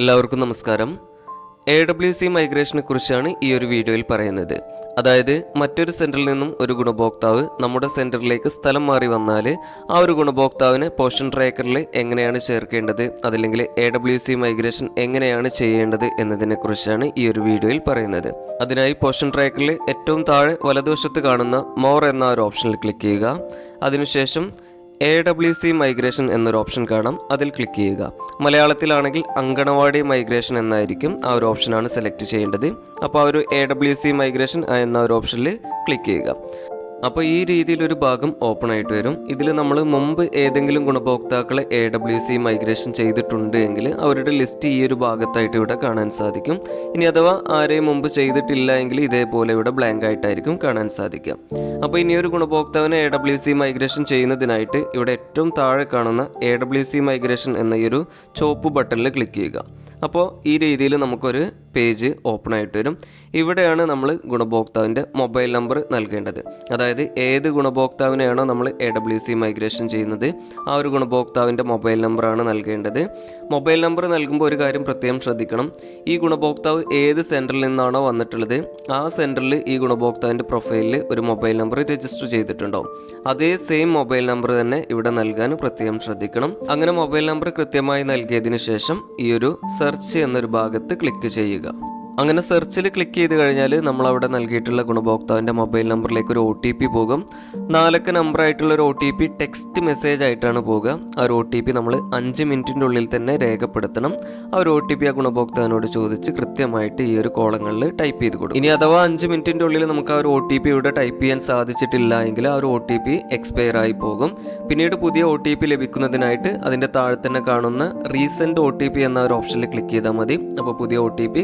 എല്ലാവർക്കും നമസ്കാരം. A W C മൈഗ്രേഷനെ കുറിച്ചാണ് ഈ ഒരു വീഡിയോയിൽ പറയുന്നത്. അതായത് മറ്റൊരു സെന്ററിൽ നിന്നും ഒരു ഗുണഭോക്താവ് നമ്മുടെ സെന്ററിലേക്ക് സ്ഥലം മാറി വന്നാൽ ആ ഒരു ഗുണഭോക്താവിനെ പോഷൻ ട്രാക്കറിൽ എങ്ങനെയാണ് ചേർക്കേണ്ടത് അതല്ലെങ്കിൽ എ ഡബ്ല്യു സി മൈഗ്രേഷൻ എങ്ങനെയാണ് ചെയ്യേണ്ടത് എന്നതിനെക്കുറിച്ചാണ് ഈ ഒരു വീഡിയോയിൽ പറയുന്നത്. അതിനായി പോഷൻ ട്രാക്കറിൽ ഏറ്റവും താഴെ വലതുവശത്ത് കാണുന്ന മോർ എന്ന ഒരു ഓപ്ഷനിൽ ക്ലിക്ക് ചെയ്യുക. അതിനുശേഷം എ ഡബ്ല്യു സി മൈഗ്രേഷൻ എന്നൊരു ഓപ്ഷൻ കാണാം. അതിൽ ക്ലിക്ക് ചെയ്യുക. മലയാളത്തിലാണെങ്കിൽ അങ്കണവാടി മൈഗ്രേഷൻ എന്നായിരിക്കും ആ ഒരു ഓപ്ഷനാണ് സെലക്ട് ചെയ്യേണ്ടത്. അപ്പോൾ ആ ഒരു എ ഡബ്ല്യു സി മൈഗ്രേഷൻ എന്ന ഒരു ഓപ്ഷനിൽ ക്ലിക്ക് ചെയ്യുക. അപ്പോൾ ഈ രീതിയിൽ ഒരു ഭാഗം ഓപ്പൺ ആയിട്ട് വരും. ഇതിൽ നമ്മൾ മുമ്പ് ഏതെങ്കിലും ഗുണഭോക്താക്കളെ എ ഡബ്ല്യു സി മൈഗ്രേഷൻ ചെയ്തിട്ടുണ്ട് എങ്കിൽ അവരുടെ ലിസ്റ്റ് ഈ ഒരു ഭാഗത്തായിട്ട് ഇവിടെ കാണാൻ സാധിക്കും. ഇനി അഥവാ ആരെയും മുമ്പ് ചെയ്തിട്ടില്ല എങ്കിൽ ഇതേപോലെ ഇവിടെ ബ്ലാങ്ക് ആയിട്ടായിരിക്കും കാണാൻ സാധിക്കുക. അപ്പോൾ ഇനി ഒരു ഗുണഭോക്താവിനെ എ ഡബ്ല്യു സി മൈഗ്രേഷൻ ചെയ്യുന്നതിനായിട്ട് ഇവിടെ ഏറ്റവും താഴെ കാണുന്ന എ ഡബ്ല്യു സി മൈഗ്രേഷൻ എന്ന ഈ ഒരു ചോപ്പ് ബട്ടണിൽ ക്ലിക്ക് ചെയ്യുക. അപ്പോൾ ഈ രീതിയിൽ നമുക്കൊരു പേജ് ഓപ്പൺ ആയിട്ട് വരും. ഇവിടെയാണ് നമ്മൾ ഗുണഭോക്താവിന്റെ മൊബൈൽ നമ്പർ നൽകേണ്ടത്. അതായത് ഏത് ഗുണഭോക്താവിനെയാണോ നമ്മൾ എ ഡബ്ല്യു സി മൈഗ്രേഷൻ ചെയ്യുന്നത് ആ ഒരു ഗുണഭോക്താവിന്റെ മൊബൈൽ നമ്പറാണ് നൽകേണ്ടത്. മൊബൈൽ നമ്പർ നൽകുമ്പോൾ ഒരു കാര്യം പ്രത്യേകം ശ്രദ്ധിക്കണം. ഈ ഗുണഭോക്താവ് ഏത് സെന്ററിൽ നിന്നാണോ വന്നിട്ടുള്ളത് ആ സെന്ററിൽ ഈ ഗുണഭോക്താവിന്റെ പ്രൊഫൈലിൽ ഒരു മൊബൈൽ നമ്പർ രജിസ്റ്റർ ചെയ്തിട്ടുണ്ടോ? അതേ സെയിം മൊബൈൽ നമ്പർ തന്നെ ഇവിടെ നൽകാൻ പ്രത്യേകം ശ്രദ്ധിക്കണം. അങ്ങനെ മൊബൈൽ നമ്പർ കൃത്യമായി നൽകിയതിന് ശേഷം ഈ ഒരു സെർച്ച് എന്നൊരു ഭാഗത്ത് ക്ലിക്ക് ചെയ്യുക. അങ്ങനെ സെർച്ചിൽ ക്ലിക്ക് ചെയ്ത് കഴിഞ്ഞാൽ നമ്മൾ അവിടെ നൽകിയിട്ടുള്ള ഗുണഭോക്താവിന്റെ മൊബൈൽ നമ്പറിലേക്ക് ഒരു ഒ ടി പി പോകും. നാലക്ക നമ്പറായിട്ടുള്ള ഒരു O T P text message ആയിട്ടാണ് പോവുക ആ ഒരു ഒ ടി പി നമ്മൾ അഞ്ച് മിനിറ്റിന്റെ ഉള്ളിൽ തന്നെ രേഖപ്പെടുത്തണം. ആ ഒരു ഒ ടി പി ആ ഗുണഭോക്താവിനോട് ചോദിച്ച് കൃത്യമായിട്ട് ഈ ഒരു കോളങ്ങളിൽ ടൈപ്പ് ചെയ്ത് കൊടുക്കും. ഇനി അഥവാ അഞ്ച് മിനിറ്റിന്റെ ഉള്ളിൽ നമുക്ക് ആ ഒരു ഒ ടി പി ഇവിടെ ടൈപ്പ് ചെയ്യാൻ സാധിച്ചിട്ടില്ല എങ്കിൽ ആ ഒരു ഒ ടി പി എക്സ്പയർ ആയി പോകും. പിന്നീട് പുതിയ ഒ ടി പി ലഭിക്കുന്നതിനായിട്ട് അതിന്റെ താഴെ തന്നെ കാണുന്ന റീസെന്റ് ഒ ടി പി എന്ന ഒരു ഓപ്ഷനിൽ ക്ലിക്ക് ചെയ്താൽ മതി. അപ്പോൾ പുതിയ ഒ ടി പി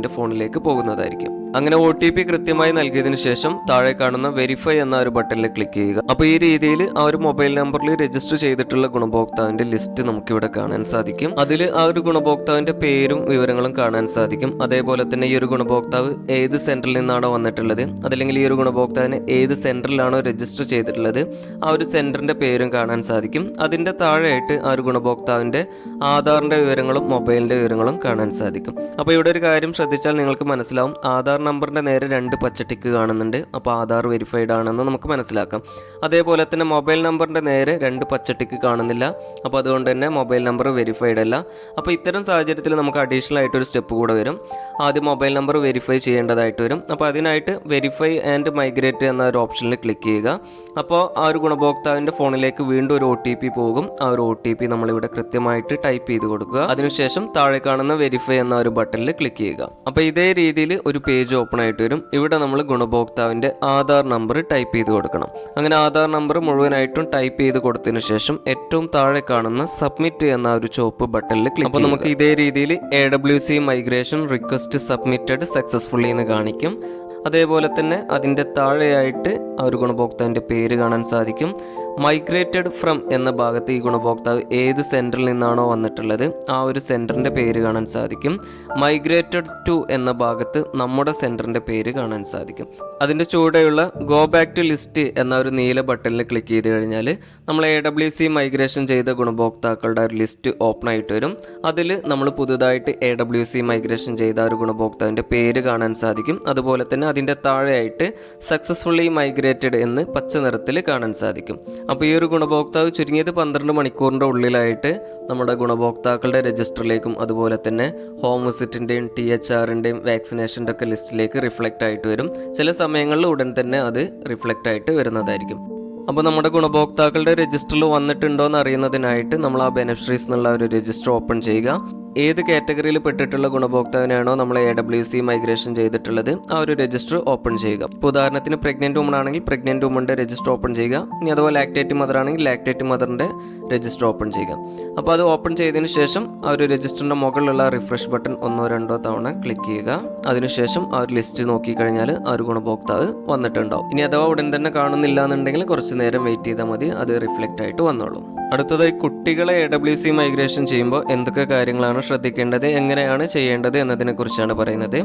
ഗുണഭോക്താവിന്റെ ഫോണിലേക്ക് പോകുന്നതായിരിക്കും. അങ്ങനെ ഒ ടി പി കൃത്യമായി നൽകിയതിനു ശേഷം താഴെ കാണുന്ന വെരിഫൈ എന്ന ഒരു ബട്ടണിൽ ക്ലിക്ക് ചെയ്യുക. അപ്പോൾ ഈ രീതിയിൽ ആ ഒരു മൊബൈൽ നമ്പറിൽ രജിസ്റ്റർ ചെയ്തിട്ടുള്ള ഗുണഭോക്താവിന്റെ ലിസ്റ്റ് നമുക്കിവിടെ കാണാൻ സാധിക്കും. അതിൽ ആ ഒരു ഗുണഭോക്താവിന്റെ പേരും വിവരങ്ങളും കാണാൻ സാധിക്കും. അതേപോലെ തന്നെ ഈ ഒരു ഗുണഭോക്താവ് ഏത് സെന്ററിൽ നിന്നാണോ വന്നിട്ടുള്ളത് അതല്ലെങ്കിൽ ഈ ഒരു ഗുണഭോക്താവിന് ഏത് സെന്ററിലാണോ രജിസ്റ്റർ ചെയ്തിട്ടുള്ളത് ആ ഒരു സെന്ററിന്റെ പേരും കാണാൻ സാധിക്കും. അതിന്റെ താഴെയായിട്ട് ആ ഒരു ഗുണഭോക്താവിന്റെ ആധാറിന്റെ വിവരങ്ങളും മൊബൈലിന്റെ വിവരങ്ങളും കാണാൻ സാധിക്കും. അപ്പോൾ ഇവിടെ ഒരു കാര്യം ശ്രദ്ധിച്ചാൽ നിങ്ങൾക്ക് മനസ്സിലാവും. ആധാർ നമ്പറിന്റെ നേരെ രണ്ട് പച്ചട്ടിക്ക് കാണുന്നുണ്ട്. അപ്പോൾ ആധാർ വെരിഫൈഡ് ആണെന്ന് നമുക്ക് മനസ്സിലാക്കാം. അതേപോലെ തന്നെ മൊബൈൽ നമ്പറിന്റെ നേരെ രണ്ട് പച്ചട്ടിക്ക് കാണുന്നില്ല. അപ്പോൾ അതുകൊണ്ട് തന്നെ മൊബൈൽ നമ്പർ വെരിഫൈഡ് അല്ല. അപ്പോൾ ഇത്തരം സാഹചര്യത്തിൽ നമുക്ക് അഡീഷണൽ ആയിട്ടൊരു സ്റ്റെപ്പ് കൂടെ വരും. ആദ്യം മൊബൈൽ നമ്പർ വെരിഫൈ ചെയ്യേണ്ടതായിട്ട് വരും. അപ്പോൾ അതിനായിട്ട് വെരിഫൈ ആൻഡ് മൈഗ്രേറ്റ് എന്ന ഒരു ഓപ്ഷനിൽ ക്ലിക്ക് ചെയ്യുക. അപ്പോൾ ആ ഒരു ഗുണഭോക്താവിന്റെ ഫോണിലേക്ക് വീണ്ടും ഒരു ഒ ടി പി പോകും. ആ ഒരു ഒ ടി പി നമ്മളിവിടെ കൃത്യമായിട്ട് ടൈപ്പ് ചെയ്ത് കൊടുക്കുക. അതിനുശേഷം താഴെ കാണുന്ന വെരിഫൈ എന്ന ഒരു ബട്ടണിൽ ക്ലിക്ക് ചെയ്യുക. അപ്പോൾ ഇതേ രീതിയിൽ ഒരു പേജ് ഓപ്പൺ ആയിട്ട് വരും. ഇവിടെ നമ്മൾ ഗുണഭോക്താവിന്റെ ആധാർ നമ്പർ ടൈപ്പ് ചെയ്ത് കൊടുക്കണം. അങ്ങനെ ആധാർ നമ്പർ മുഴുവനായിട്ടും ടൈപ്പ് ചെയ്ത് കൊടുത്തതിന് ശേഷം ഏറ്റവും താഴെ കാണുന്ന സബ്മിറ്റ് എന്ന ഒരു ചുവപ്പ് ബട്ടണിൽ ക്ലിക്ക് അപ്പോൾ നമുക്ക് ഇതേ രീതിയിൽ A W C migration request submitted successfully എന്ന് കാണിക്കും. അതേപോലെ തന്നെ അതിന്റെ താഴെയായിട്ട് ആ ഒരു ഗുണഭോക്താവിന്റെ പേര് കാണാൻ സാധിക്കും. മൈഗ്രേറ്റഡ് ഫ്രം എന്ന ഭാഗത്ത് ഈ ഗുണഭോക്താവ് ഏത് സെന്ററിൽ നിന്നാണോ വന്നിട്ടുള്ളത് ആ ഒരു സെന്ററിന്റെ പേര് കാണാൻ സാധിക്കും. മൈഗ്രേറ്റഡ് ടു എന്ന ഭാഗത്ത് നമ്മുടെ സെന്ററിന്റെ പേര് കാണാൻ സാധിക്കും. അതിന്റെ ചുവടെയുള്ള ഗോ ബാക്ക് ടു ലിസ്റ്റ് എന്ന ഒരു നീല ബട്ടണിൽ ക്ലിക്ക് ചെയ്ത് കഴിഞ്ഞാൽ നമ്മൾ എ ഡബ്ല്യു സി മൈഗ്രേഷൻ ചെയ്ത ഗുണഭോക്താക്കളുടെ ഒരു ലിസ്റ്റ് ഓപ്പൺ ആയിട്ട് വരും. അതിൽ നമ്മൾ പുതുതായിട്ട് എ ഡബ്ല്യു സി മൈഗ്രേഷൻ ചെയ്ത ഒരു ഗുണഭോക്താവിന്റെ പേര് കാണാൻ സാധിക്കും. അതുപോലെ തന്നെ അതിന്റെ താഴെയായിട്ട് സക്സസ്ഫുള്ളി മൈഗ്രേറ്റഡ് എന്ന് പച്ച നിറത്തിൽ കാണാൻ സാധിക്കും. അപ്പോൾ ഈ ഒരു ഗുണഭോക്താവ് ചുരുങ്ങിയത് പന്ത്രണ്ട് മണിക്കൂറിന്റെ ഉള്ളിലായിട്ട് നമ്മുടെ ഗുണഭോക്താക്കളുടെ രജിസ്റ്ററിലേക്കും അതുപോലെ തന്നെ ഹോം വിസിറ്റിന്റെയും ടി എച്ച് ആറിന്റെയും വാക്സിനേഷന്റെ ഒക്കെ ലിസ്റ്റിലേക്ക് റിഫ്ലക്റ്റ് ആയിട്ട് വരും. ചില സമയങ്ങളിൽ ഉടൻ തന്നെ അത് റിഫ്ലക്റ്റ് ആയിട്ട് വരുന്നതായിരിക്കും. അപ്പോൾ നമ്മുടെ ഗുണഭോക്താക്കളുടെ രജിസ്റ്ററിൽ വന്നിട്ടുണ്ടോ എന്ന് അറിയുന്നതിനായിട്ട് നമ്മൾ ആ ബെനഫിഷറീസ് എന്നുള്ള ഒരു രജിസ്റ്റർ ഓപ്പൺ ചെയ്യുക. ഏത് കാറ്റഗറിയിൽ പെട്ടിട്ടുള്ള ഗുണഭോക്താവിനാണോ നമ്മൾ എ ഡബ്ല്യു സി മൈഗ്രേഷൻ ചെയ്തിട്ടുള്ളത് ആ ഒരു രജിസ്റ്റർ ഓപ്പൺ ചെയ്യുക. ഇപ്പോൾ ഉദാഹരണത്തിന് പ്രഗ്നന്റ് വുമൺ ആണെങ്കിൽ പ്രഗ്നന്റ് വുമന്റെ രജിസ്റ്റർ ഓപ്പൺ ചെയ്യുക. ഇനി അതുപോലെ ലാക്ടേറ്റ് മദർ ആണെങ്കിൽ ലാക്ടേറ്റ് മദറിന്റെ രജിസ്റ്റർ ഓപ്പൺ ചെയ്യുക. അപ്പോൾ അത് ഓപ്പൺ ചെയ്തതിന് ശേഷം ആ ഒരു രജിസ്റ്ററിന്റെ മുകളിലുള്ള റിഫ്രഷ് ബട്ടൺ ഒന്നോ രണ്ടോ തവണ ക്ലിക്ക് ചെയ്യുക. അതിനുശേഷം ആ ഒരു ലിസ്റ്റ് നോക്കിക്കഴിഞ്ഞാൽ ആ ഒരു ഗുണഭോക്താവ് വന്നിട്ടുണ്ടാവും. ഇനി അഥവാ ഉടൻ തന്നെ കാണുന്നില്ല എന്നുണ്ടെങ്കിൽ കുറച്ച് നേരം വെയിറ്റ് ചെയ്താൽ മതി. അത് റിഫ്ലക്റ്റ് ആയിട്ട് വന്നോളൂ. അടുത്തതായി കുട്ടികളെ എ ഡബ്ല്യു സി മൈഗ്രേഷൻ ചെയ്യുമ്പോൾ എന്തൊക്കെ കാര്യങ്ങളാണ് ശ്രദ്ധിക്കേണ്ടത് എങ്ങനെയാണ് ചെയ്യേണ്ടത് എന്നതിനെ കുറിച്ചാണ് പറയുന്നത്.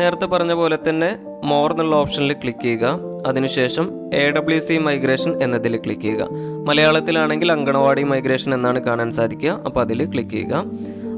നേരത്തെ പറഞ്ഞ പോലെ തന്നെ മോർ എന്നുള്ള ഓപ്ഷനിൽ ക്ലിക്ക് ചെയ്യുക. അതിനുശേഷം എ ഡബ്ല്യു സി മൈഗ്രേഷൻ എന്നതിൽ ക്ലിക്ക് ചെയ്യുക. മലയാളത്തിലാണെങ്കിൽ അങ്കണവാടി മൈഗ്രേഷൻ എന്നാണ് കാണാൻ സാധിക്കുക. അപ്പോൾ അതിൽ ക്ലിക്ക് ചെയ്യുക.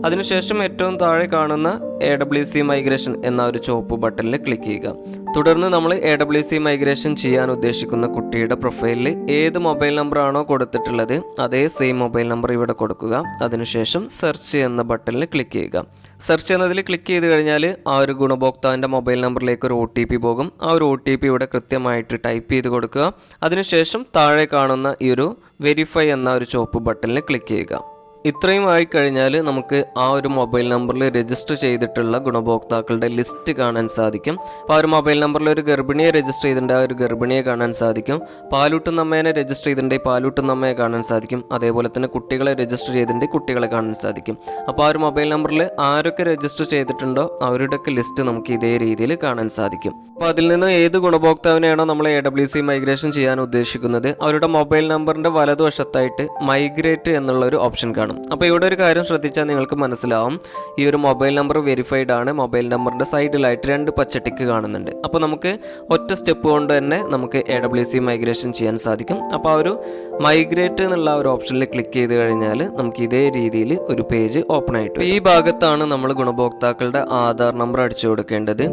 അതിനുശേഷം ഏറ്റവും താഴെ കാണുന്ന എ ഡബ്ല്യു സി മൈഗ്രേഷൻ എന്ന ഒരു ചുവപ്പ് ബട്ടണിൽ ക്ലിക്ക് ചെയ്യുക. തുടർന്ന് നമ്മൾ എ ഡബ്ല്യു സി മൈഗ്രേഷൻ ചെയ്യാൻ ഉദ്ദേശിക്കുന്ന കുട്ടിയുടെ പ്രൊഫൈലിൽ ഏത് മൊബൈൽ നമ്പർ ആണോ കൊടുത്തിട്ടുള്ളത് അതേ സെയിം മൊബൈൽ നമ്പർ ഇവിടെ കൊടുക്കുക. അതിനുശേഷം സെർച്ച് എന്ന ബട്ടണിൽ ക്ലിക്ക് ചെയ്യുക. സെർച്ച് എന്നതിൽ ക്ലിക്ക് ചെയ്ത് കഴിഞ്ഞാൽ ആ ഒരു ഗുണഭോക്താവിന്റെ മൊബൈൽ നമ്പറിലേക്ക് ഒരു ഒ ടി പി പോകും. ആ ഒരു ഒ ടി പി ഇവിടെ കൃത്യമായിട്ട് ടൈപ്പ് ചെയ്ത് കൊടുക്കുക. അതിനുശേഷം താഴെ കാണുന്ന ഈ ഒരു വെരിഫൈ എന്ന ഒരു ചുവപ്പ് ബട്ടണിൽ ക്ലിക്ക് ചെയ്യുക. ഇത്രയും ആയി കഴിഞ്ഞാൽ നമുക്ക് ആ ഒരു മൊബൈൽ നമ്പറിൽ രജിസ്റ്റർ ചെയ്തിട്ടുള്ള ഗുണഭോക്താക്കളുടെ ലിസ്റ്റ് കാണാൻ സാധിക്കും. അപ്പോൾ ആ ഒരു മൊബൈൽ നമ്പറിൽ ഒരു ഗർഭിണിയെ രജിസ്റ്റർ ചെയ്തിട്ടുണ്ട്. ആ ഒരു ഗർഭിണിയെ കാണാൻ സാധിക്കും. പാലൂട്ടുന്ന അമ്മേനെ രജിസ്റ്റർ ചെയ്തിട്ടുണ്ടെങ്കിൽ പാലൂട്ടുന്ന അമ്മയെ കാണാൻ സാധിക്കും. അതേപോലെ തന്നെ കുട്ടികളെ രജിസ്റ്റർ ചെയ്തിട്ടുണ്ടെങ്കിൽ കുട്ടികളെ കാണാൻ സാധിക്കും. അപ്പോൾ ആ ഒരു മൊബൈൽ നമ്പറിൽ ആരൊക്കെ രജിസ്റ്റർ ചെയ്തിട്ടുണ്ടോ അവരുടെയൊക്കെ ലിസ്റ്റ് നമുക്ക് ഇതേ രീതിയിൽ കാണാൻ സാധിക്കും. അപ്പോൾ അതിൽ നിന്ന് ഏത് ഗുണഭോക്താവിനെയാണോ നമ്മൾ എ ഡബ്ല്യു സി മൈഗ്രേഷൻ ചെയ്യാൻ ഉദ്ദേശിക്കുന്നത്? അവരുടെ മൊബൈൽ നമ്പറിന്റെ വലതുവശത്തായിട്ട് മൈഗ്രേറ്റ് എന്നുള്ള ഒരു ഓപ്ഷൻ കാണും. അപ്പോൾ ഇവിടെ ഒരു കാര്യം ശ്രദ്ധിച്ചാൽ നിങ്ങൾക്ക് മനസ്സിലാവും. ഈ ഒരു മൊബൈൽ നമ്പർ വെരിഫൈഡ് ആണ്. മൊബൈൽ നമ്പറിന്റെ സൈഡിലായിട്ട് രണ്ട് പച്ചട്ടിക്ക് കാണുന്നുണ്ട്. അപ്പോൾ നമുക്ക് ഒറ്റ സ്റ്റെപ്പ് കൊണ്ട് തന്നെ നമുക്ക് എ ഡബ്ല്യു സി മൈഗ്രേഷൻ ചെയ്യാൻ സാധിക്കും. അപ്പോൾ ആ ഒരു മൈഗ്രേറ്റ് എന്നുള്ള ഒരു ഓപ്ഷനിൽ ക്ലിക്ക് ചെയ്ത് കഴിഞ്ഞാൽ നമുക്ക് ഇതേ രീതിയിൽ ഒരു പേജ് ഓപ്പൺ ആയിട്ട്. ഈ ഭാഗത്താണ് നമ്മൾ ഗുണഭോക്താക്കളുടെ ആധാർ നമ്പർ അടിച്ചു കൊടുക്കേണ്ടത്.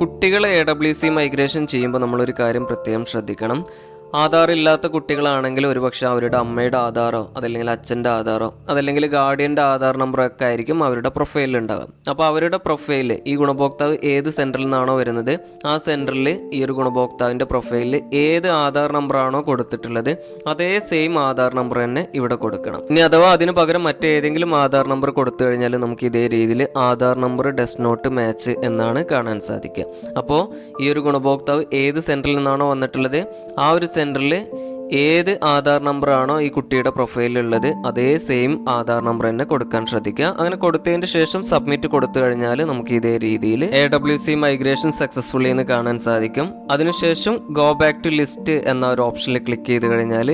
കുട്ടികളെ എ ഡബ്ല്യു സി മൈഗ്രേഷൻ ചെയ്യുമ്പോൾ നമ്മളൊരു കാര്യം പ്രത്യേകം ശ്രദ്ധിക്കണം. ആധാർ ഇല്ലാത്ത കുട്ടികളാണെങ്കിൽ ഒരുപക്ഷെ അവരുടെ അമ്മയുടെ ആധാറോ അതല്ലെങ്കിൽ അച്ഛന്റെ ആധാറോ അതല്ലെങ്കിൽ ഗാർഡിയന്റെ ആധാർ നമ്പറോ ഒക്കെ ആയിരിക്കും അവരുടെ പ്രൊഫൈലിൽ ഉണ്ടാകുക അപ്പോൾ അവരുടെ പ്രൊഫൈലിൽ ഈ ഗുണഭോക്താവ് ഏത് സെന്ററിൽ നിന്നാണോ വരുന്നത് ആ സെന്ററിൽ ഈ ഒരു ഗുണഭോക്താവിന്റെ പ്രൊഫൈലിൽ ഏത് ആധാർ നമ്പറാണോ കൊടുത്തിട്ടുള്ളത് അതേ സെയിം ആധാർ നമ്പർ തന്നെ ഇവിടെ കൊടുക്കണം. ഇനി അഥവാ അതിന് പകരം മറ്റേതെങ്കിലും ആധാർ നമ്പർ കൊടുത്തു കഴിഞ്ഞാൽ നമുക്ക് ഇതേ രീതിയിൽ Aadhaar number does not match എന്നാണ് കാണാൻ സാധിക്കുക. അപ്പോൾ ഈ ഒരു ഗുണഭോക്താവ് ഏത് സെന്ററിൽ നിന്നാണോ വന്നിട്ടുള്ളത് ആ ഒരു സെന്ററിൽ ഏത് ആധാർ നമ്പറാണോ ഈ കുട്ടിയുടെ പ്രൊഫൈലിലുള്ളത് അതേ സെയിം ആധാർ നമ്പർ തന്നെ കൊടുക്കാൻ ശ്രദ്ധിക്കുക. അങ്ങനെ കൊടുത്തതിന് ശേഷം സബ്മിറ്റ് കൊടുത്തു കഴിഞ്ഞാൽ നമുക്ക് ഇതേ രീതിയിൽ A W C migration successfully എന്ന് കാണാൻ സാധിക്കും. അതിനുശേഷം ഗോ ബാക്ക് ടു ലിസ്റ്റ് എന്ന ഒരു ഓപ്ഷനിൽ ക്ലിക്ക് ചെയ്ത് കഴിഞ്ഞാൽ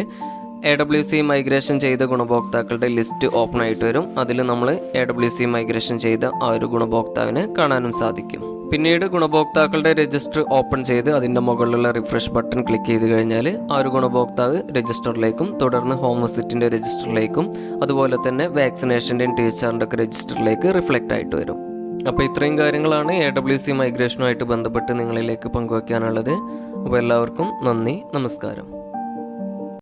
എ ഡബ്ല്യു സി മൈഗ്രേഷൻ ചെയ്ത ഗുണഭോക്താക്കളുടെ ലിസ്റ്റ് ഓപ്പൺ ആയിട്ട് വരും. അതിൽ നമ്മൾ എ ഡബ്ല്യു സി മൈഗ്രേഷൻ ചെയ്ത ആ ഒരു ഗുണഭോക്താവിനെ കാണാനും സാധിക്കും. പിന്നീട് ഗുണഭോക്താക്കളുടെ രജിസ്റ്റർ ഓപ്പൺ ചെയ്ത് അതിന്റെ മുകളിലുള്ള റിഫ്രഷ് ബട്ടൺ ക്ലിക്ക് ചെയ്ത് കഴിഞ്ഞാൽ ആ ഒരു ഗുണഭോക്താവ് രജിസ്റ്ററിലേക്കും തുടർന്ന് ഹോം വിസിറ്റിന്റെ രജിസ്റ്ററിലേക്കും അതുപോലെ തന്നെ വാക്സിനേഷന്റെയും ടീച്ചറിന്റെ ഒക്കെ രജിസ്റ്ററിലേക്ക് റിഫ്ലക്റ്റ് ആയിട്ട് വരും. അപ്പോൾ ഇത്രയും കാര്യങ്ങളാണ് എ ഡബ്ല്യു സി മൈഗ്രേഷനുമായിട്ട് ബന്ധപ്പെട്ട് നിങ്ങളിലേക്ക് പങ്കുവയ്ക്കാനുള്ളത്. അപ്പോൾ എല്ലാവർക്കും നന്ദി നമസ്കാരം.